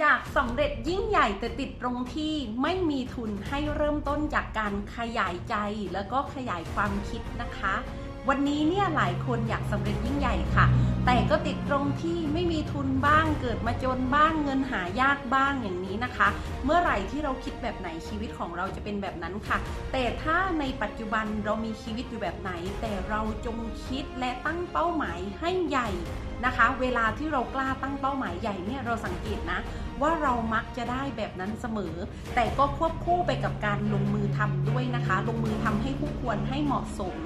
อยากสำเร็จยิ่งใหญ่แต่ติดตรงที่ไม่มีทุนให้เริ่มต้นจากการขยายใจแล้วก็ขยายความคิดนะคะ วันนี้เนี่ยหลายคนอยากสำเร็จยิ่งใหญ่ค่ะ แต่ก็ติดตรงที่ไม่มีทุนบ้างเกิดมาจนบ้างเงินหายากบ้างอย่างนี้นะคะ เมื่อไหร่ที่เราคิดแบบไหนชีวิตของเราจะเป็นแบบนั้นค่ะ แต่ถ้าในปัจจุบันเรามีชีวิตอยู่แบบไหน แต่เราจงคิดและตั้งเป้าหมายให้ใหญ่นะคะ เวลาที่เรากล้าตั้งเป้าหมายใหญ่เนี่ยเราสังเกตนะ ว่าเรามักจะได้แบบนั้นเสมอ แต่ก็ควบคู่ไปกับการลงมือทำด้วยนะคะ ลงมือทำให้คู่ควรให้เหมาะสม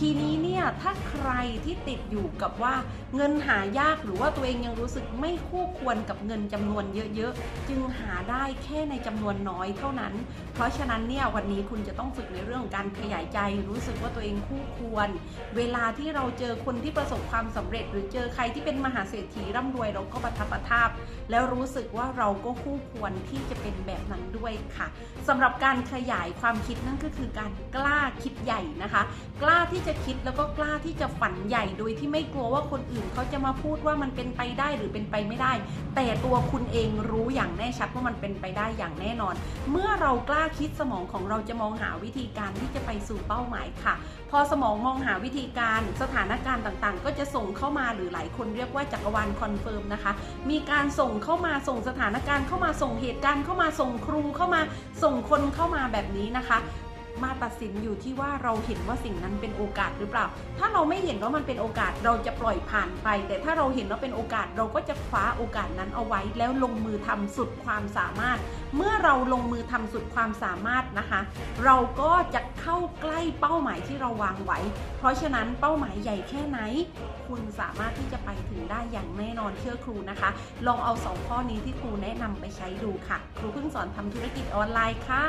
ทีนี้เนี่ยถ้าใครที่ติดอยู่กับว่าเงินหายากหรือว่าตัวเองยังรู้สึกไม่คู่ควรกับเงินจำนวนเยอะๆ จึงหาได้แค่ในจำนวนน้อยเท่านั้น เพราะฉะนั้นเนี่ยวันนี้คุณจะต้องฝึกในเรื่องของการขยายใจ รู้สึกว่าตัวเองคู่ควร เวลาที่เราเจอคนที่ประสบความสำเร็จ หรือเจอใครที่เป็นมหาเศรษฐีร่ำรวยเราก็ประทับประทับแล้วรู้สึกว่าเราก็คู่ควรที่จะเป็นแบบนั้น ด้วยค่ะสำหรับการขยายความคิดนั่นก็คือการกล้าคิดใหญ่นะคะ กล้าที่จะคิดแล้วก็กล้าที่จะฝันใหญ่โดยที่ไม่กลัวว่าคนอื่นเขาจะมาพูดว่ามันเป็นไปได้หรือเป็นไปไม่ได้ แต่ตัวคุณเองรู้อย่างแน่ชัดว่ามันเป็นไปได้อย่างแน่นอน เมื่อเรากล้าคิดสมองของเราจะมองหาวิธีการที่จะไปสู่เป้าหมายค่ะ พอสมองมองหาวิธีการสถานการณ์ต่างๆ ก็จะส่งเข้ามาหรือหลายคนเรียกว่าจักรวาลคอนเฟิร์มนะคะ มีการส่งเข้ามาส่งสถานการณ์เข้ามาส่งเหตุการณ์เข้ามาส่งครูเข้ามาส่งคนเข้ามาแบบนี้นะคะ มาตัดสินอยู่ที่ว่าเราเห็นว่าสิ่งนั้นเป็นโอกาสหรือเปล่า ถ้าเราไม่เห็นว่ามันเป็นโอกาสเราจะปล่อยผ่านไป แต่ถ้าเราเห็นว่าเป็นโอกาสเราก็จะคว้าโอกาสนั้นเอาไว้ แล้วลงมือทำสุดความสามารถ เมื่อเราลงมือทำสุดความสามารถนะคะ เราก็จะเข้าใกล้เป้าหมายที่เราวางไว้ เพราะฉะนั้นเป้าหมายใหญ่แค่ไหน คุณสามารถที่จะไปถึงได้อย่างแน่นอนเชื่อครูนะคะ ลองเอาสองข้อนี้ที่ครูแนะนำไปใช้ดูค่ะ ครูเพิ่งสอนทำธุรกิจออนไลน์ค่ะ